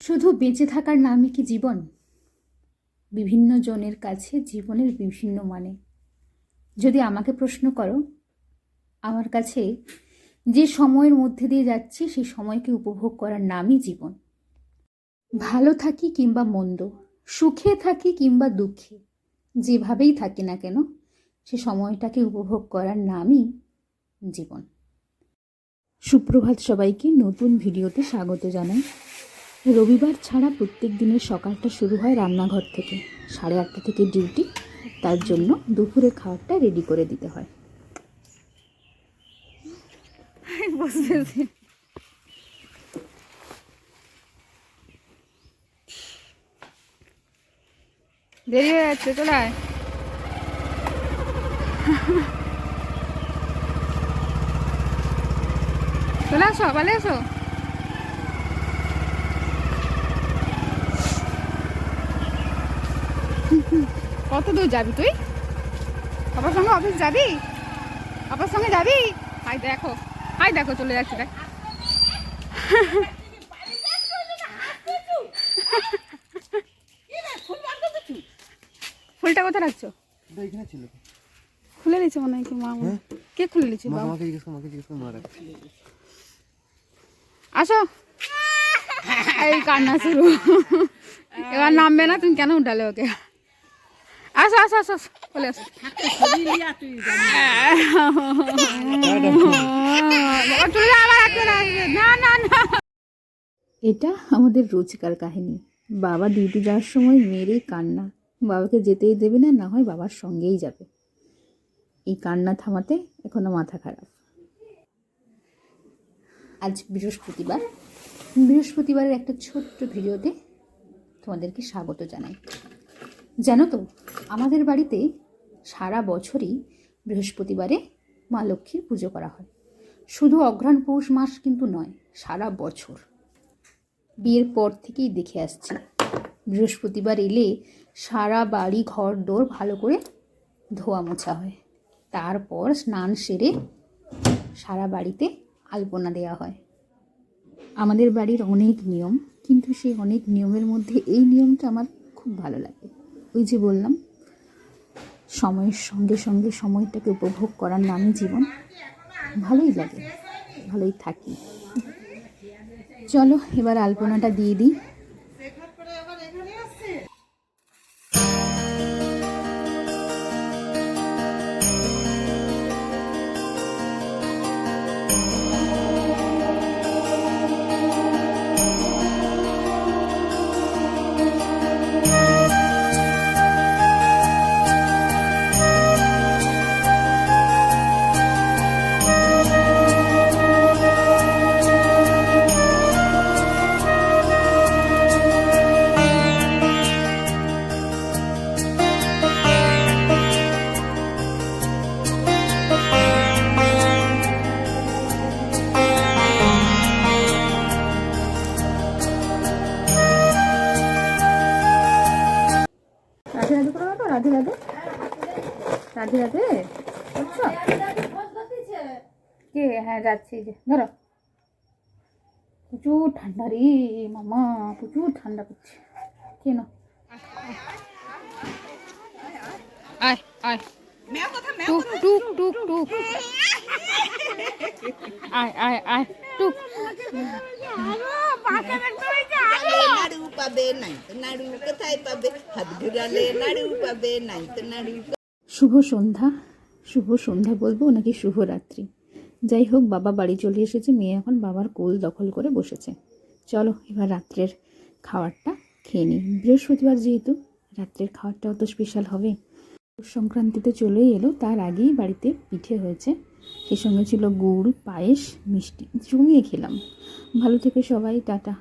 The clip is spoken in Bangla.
শুধু বেঁচে থাকার নামই কি জীবন? বিভিন্ন জনের কাছে জীবনের বিভিন্ন মানে। যদি আমাকে প্রশ্ন করো, আমার কাছে যে সময়ের মধ্যে দিয়ে যাচ্ছি সেই সময়কে উপভোগ করার নামই জীবন। ভালো থাকি কিংবা মন্দ, সুখে থাকি কিংবা দুঃখে, যেভাবেই থাকি না কেন, সে সময়টাকে উপভোগ করার নামই জীবন। সুপ্রভাত সবাইকে নতুন ভিডিওতে স্বাগত জানাই। রবিবার ছাড়া প্রত্যেক দিনের সকালটা শুরু হয় রান্নাঘর থেকে। সাড়ে আটটা থেকে ডিউটি, তার জন্য দুপুরে খাবারটা রেডি করে দিতে হয়। দেরি হয়ে যাচ্ছে চলে আয় চলে আসো পালে আসো কত দূর যাবি তুই? বাবার সঙ্গে অফিস যাবি? বাবার সঙ্গে যাবি? হাই দেখো। হাই দেখো চলে যাচ্ছে দেখ। ফুলটা কোথায় রাখছো? ছিল খুলে দিচ্ছে মনে হয় কি মা কে খুলে মা বাবা? জিজ্ঞেস মাকে জিজ্ঞেস মা রাখছে। আসো। এই কান্না শুরু। এবার নামবে না তুমি কেন উঠালে ওকে? আসো আসো আসো আসো, চলে যা, আবার না, না না। এটা আমাদের রোজকার কাহিনী। বাবা ডিউটি যাওয়ার সময় মেয়েরই কান্না। বাবাকে যেতেই দেবে না না হয় বাবার সঙ্গেই যাবে। এই কান্না থামাতে এখনও মাথা খারাপ। আজ বৃহস্পতিবার। বৃহস্পতিবারের একটা ছোট্ট ভিডিওতে তোমাদেরকে স্বাগত জানাই। জানো তো, আমাদের বাড়িতে সারা বছরই বৃহস্পতিবারে মা লক্ষ্মীর পুজো করা হয়। শুধু অঘ্রাণ পৌষ মাস কিন্তু নয়, সারা বছর। বিয়ের পর থেকেই দেখে আসছি, বৃহস্পতিবার এলে সারা বাড়ি ঘর দোর ভালো করে ধোয়া মোছা হয়। তারপর স্নান সেরে সারা বাড়িতে আলপনা দেওয়া হয়। আমাদের বাড়ির অনেক নিয়ম, কিন্তু সেই অনেক নিয়মের মধ্যে এই নিয়মটা আমার খুব ভালো লাগে। ওই যে বললাম, সময়ের সঙ্গে সঙ্গে সময়টাকে উপভোগ করার নামই জীবন, ভালোই লাগে, ভালোই থাকি। চলো, এবার আলপনাটা দিয়ে দিই। রাধে রাধে। রাধে রাধে? বুঝছ কে? হ্যাঁ যাচ্ছি যে ধরো। প্রচুর ঠান্ডা রে মামা প্রচুর ঠান্ডা করছে। কেন আয় আয়। টুক টুক টুক টুক। আয় আয় আয় টুক। নাড়ু পাবে নাড়ু, কোথায় পাবে? হাত ঘুরালে নাড়ু পাবে নাড়ু শুভ সন্ধ্যা শুভ সন্ধ্যা বলব নাকি শুভরাত্রি? যাই হোক, বাবা বাড়ি চলে এসেছে, মেয়ে এখন বাবার কোল দখল করে বসেছে। চলো, এবার রাত্রের খাবারটা খেয়ে নিই। বৃহস্পতিবার যেহেতু, রাত্রের খাবারটাও তো স্পেশাল হবে। সংক্রান্তিতে চলেই এলো, তার আগেই বাড়িতে পিঠে হয়েছে। সে সঙ্গে ছিল গুড়, পায়েস, মিষ্টি, জমিয়ে খেলাম। ভালো থেকে সবাই, টাটা।